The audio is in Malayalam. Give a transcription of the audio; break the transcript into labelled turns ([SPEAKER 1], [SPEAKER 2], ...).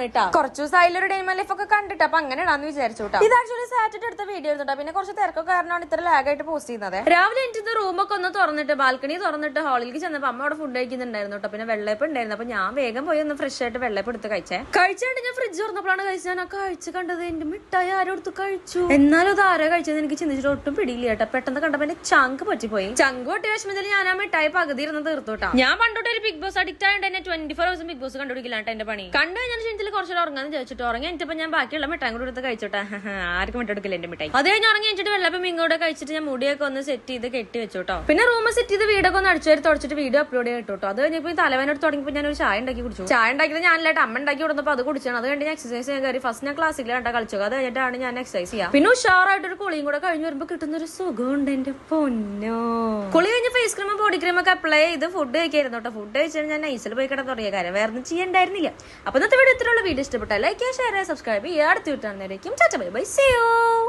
[SPEAKER 1] ആണ് കേട്ടോ കുറച്ച് ദിവസം അതിലൊരു ഡേ മൈ ലൈഫ് ഒക്കെ കണ്ടിട്ട്. അപ്പൊ അങ്ങനെ ഇടാന്ന് വിചാരിച്ചു കേട്ടോ ഇത് ആക്ച്വലി സാറ്റർഡേ എടുത്ത വീഡിയോ എടുത്തിട്ടാ പിന്നെ കുറച്ച് തിരക്കൊക്കെ കാരണമാണ് ഇത്ര ലാഗ് ആയിട്ട് പോസ്റ്റ് ചെയ്യുന്നത്. രാവിലെ എനിക്ക് റൂമൊക്കെ ഒന്ന് തുറന്നിട്ട് ബാൽക്കണി തുറന്നിട്ട് ഹാളിലേക്ക് ചെന്നപ്പോ അമ്മ അവിടെ ഫുഡ് കഴിക്കുന്നുണ്ടായിരുന്നു കേട്ടോ പിന്നെ വെള്ളയപ്പം ഉണ്ടായിരുന്നു. അപ്പൊ ഞാൻ വേഗം പോയി ഒന്ന് ഫ്രഷ് ആയിട്ട് വെള്ളയപ്പം എടുത്ത് കഴിച്ചേ. കഴിച്ചാണ്ട് ഞാൻ ഫ്രിഡ്ജ് തുറന്നപ്പോഴാണ് കഴിച്ചത് ഞാൻ കഴിച്ച് കാഴ്ച കണ്ടത്. എന്റെ മിഠായി ആരോ എടുത്ത് കഴിച്ചു. എന്നാലും അത് ആരാ കഴിച്ചത് എനിക്ക് ചിന്തിച്ചിട്ട് ഒട്ടും പിടിയില്ല കേട്ടോ പെട്ടെന്ന് കണ്ടപ്പോ എന്റെ ചങ്ക് പറ്റിപ്പോയി ചങ്ക് പൊട്ടി വിഷമത്തിൽ ഞാൻ ആ മിഠായി പകുതി ഇരുന്ന് തീർത്തു കേട്ടോ ഞാൻ പണ്ടോട്ട് ഒരു ബിഗ് ബോസ് അഡിക്റ്റ് ആയതുകൊണ്ട് എന്നെ twenty four hours Bigg Boss കണ്ടുപിടിക്കില്ല എന്റെ പണി. കണ്ടു കഴിഞ്ഞാൽ ക്ഷണിച്ചിൽ കുറച്ചുകൂടെ ഉറങ്ങാന്ന് ചോദിച്ചിട്ട് ഉറങ്ങി എനിട്ടിപ്പോ ഞാൻ ബാക്കിയുള്ള മിഠായി കൂടെ എടുത്ത് കഴിച്ചോട്ടെ. ആർക്കും മിട്ടെടുക്കില്ല എന്റെ മിഠായി. അത് കഴിഞ്ഞ് ഉറങ്ങി എന്നിട്ട് വെള്ളപ്പം ഇങ്ങോട്ട് കഴിച്ചിട്ട് ഞാൻ മുടിയൊക്കെ ഒന്ന് സെറ്റ് ചെയ്ത് കെട്ടി വെച്ചോട്ടോ. പിന്നെ റൂം സെറ്റ് ചെയ്ത് വീടൊക്കെ ഒന്ന് അടിച്ചു വരെ തുടച്ചിട്ട് വീഡിയോ അപ്ലോഡ് ചെയ്തിട്ട് കേട്ടോ അത് കഴിഞ്ഞപ്പോൾ ഈ തലവേനോട് തുടങ്ങിയപ്പോൾ ഞാൻ ഒരു ചായ ഉണ്ടാക്കി കുടിച്ചു. ചായ ഉണ്ടാക്കിയത് ഞാനല്ലായിട്ട് അമ്മ ഉണ്ടാക്കി കൊടുത്തപ്പോൾ അത് കുടിച്ചാണ്. അത് കഴിഞ്ഞ് ഞാൻ എക്സസൈസ് ചെയ്യാൻ കയറി ഫസ്റ്റ് ഞാൻ ക്ലാസ്സിൽ കണ്ടാ കളിച്ചു അത് കഴിഞ്ഞിട്ടാണ് ഞാൻ എക്സസൈസ് ചെയ്യാം. പിന്നെ ഉഷാറായിട്ട് ഒരു കുളിയും കൂടെ കഴിഞ്ഞ് വരുമ്പോൾ കിട്ടുന്ന ഒരു സുഖമുണ്ട് എന്റെ പൊന്നോ. കുളി കഴിഞ്ഞ് ഫേസ് ക്രീമും ബോഡി ക്രീം ഒക്കെ അപ്ലൈ ചെയ്ത് ഫുഡ് കഴിക്കായിരുന്നു കേട്ടോ. ഫുഡ് കഴിച്ചാൽ ഞാൻ നൈസിൽ പോയി കിടന്ന് തുടങ്ങിയ കാര്യം. വേറെ ഒന്നും ചെയ്യണ്ടായിരുന്നില്ല. അപ്പൊ ഇന്നത്തെ വീഡിയോ ഇത്രയുള്ള വീഡിയോ ഇഷ്ടപ്പെട്ടാൽ ലൈക്ക് ഷെയർ ചെയ്യുക സബ്സ്ക്രൈബ് ചെയ്യുക അടുത്ത വീട്ടിൽ വിട്ടാണെന്നേക്കും ചാച്ച ബൈ ബൈ സിയോ യു